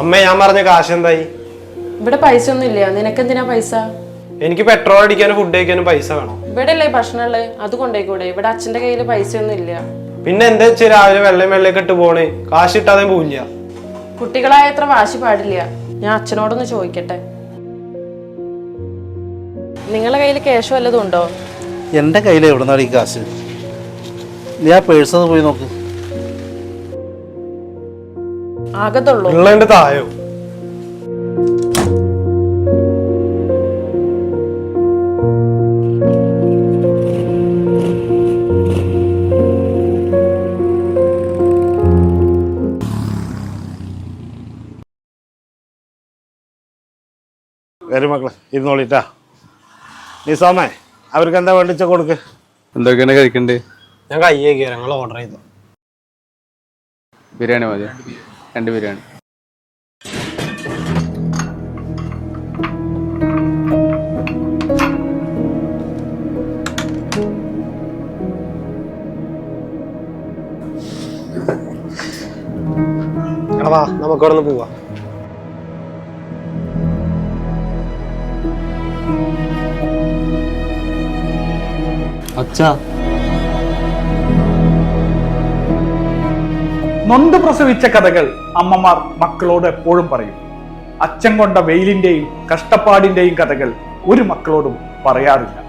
അമ്മ ഞാൻ പറഞ്ഞ കാശ് എന്തായി ഇവിടെ പൈസ ഒന്നും ഇല്ല നിനക്കെന്തിനാ പൈസ? എനിക്ക് പെട്രോൾ അടിക്കാനും ഫുഡ് കഴിക്കാനും പൈസ വേണം. ഇവിടെ അല്ലേ ഭക്ഷണമുള്ളത് അത് കൊണ്ടേക്കൂടെ? ഇവിടെ അച്ഛന്റെ കയ്യിൽ പൈസ ഒന്നും ഇല്ല പിന്നെ എന്താ വെച്ചാൽ രാവിലെ വെള്ളം വെള്ളയൊക്കെ ഇട്ട് പോണേ. കാശ് ഇട്ടാതെ പോവില്ല. കുട്ടികളായ അത്ര വാശി പാടില്ല. ഞാൻ അച്ഛനോടൊന്ന് ചോദിക്കട്ടെ. നിങ്ങളെ കയ്യിൽ ക്യാഷ് വല്ലതും ഉണ്ടോ? എന്റെ കയ്യിൽ എവിടെ നിന്നാണ് ഈ കാശ്? നീ ആ പേഴ്സ് ഒന്ന് പോയി നോക്ക്. ആകത്തുള്ളൂ. ഉള്ളതിന്റെ തായോ? വരും മക്കളെ ഇരുന്നോളിട്ടാ. നിസാമേ സോമേ അവർക്ക് എന്താ വേണ്ടിച്ച കൊടുക്ക്? എന്തൊക്കെയാണ് കഴിക്കണ്ടേ? ഞാൻ കയ്യേ കയറി ഓർഡർ ചെയ്തു. ബിരിയാണി മതി. രണ്ട് ബിരിയാണി എടാ വാ നമുക്ക് അവിടെ നിന്ന് പോവാ. അച്ഛാ. നൊന്ത് പ്രസവിച്ച കഥകൾ അമ്മമാർ മക്കളോട് എപ്പോഴും പറയും. അച്ഛൻ കൊണ്ട വെയിലിന്റെയും കഷ്ടപ്പാടിന്റെയും കഥകൾ ഒരു മക്കളോടും പറയാറില്ല.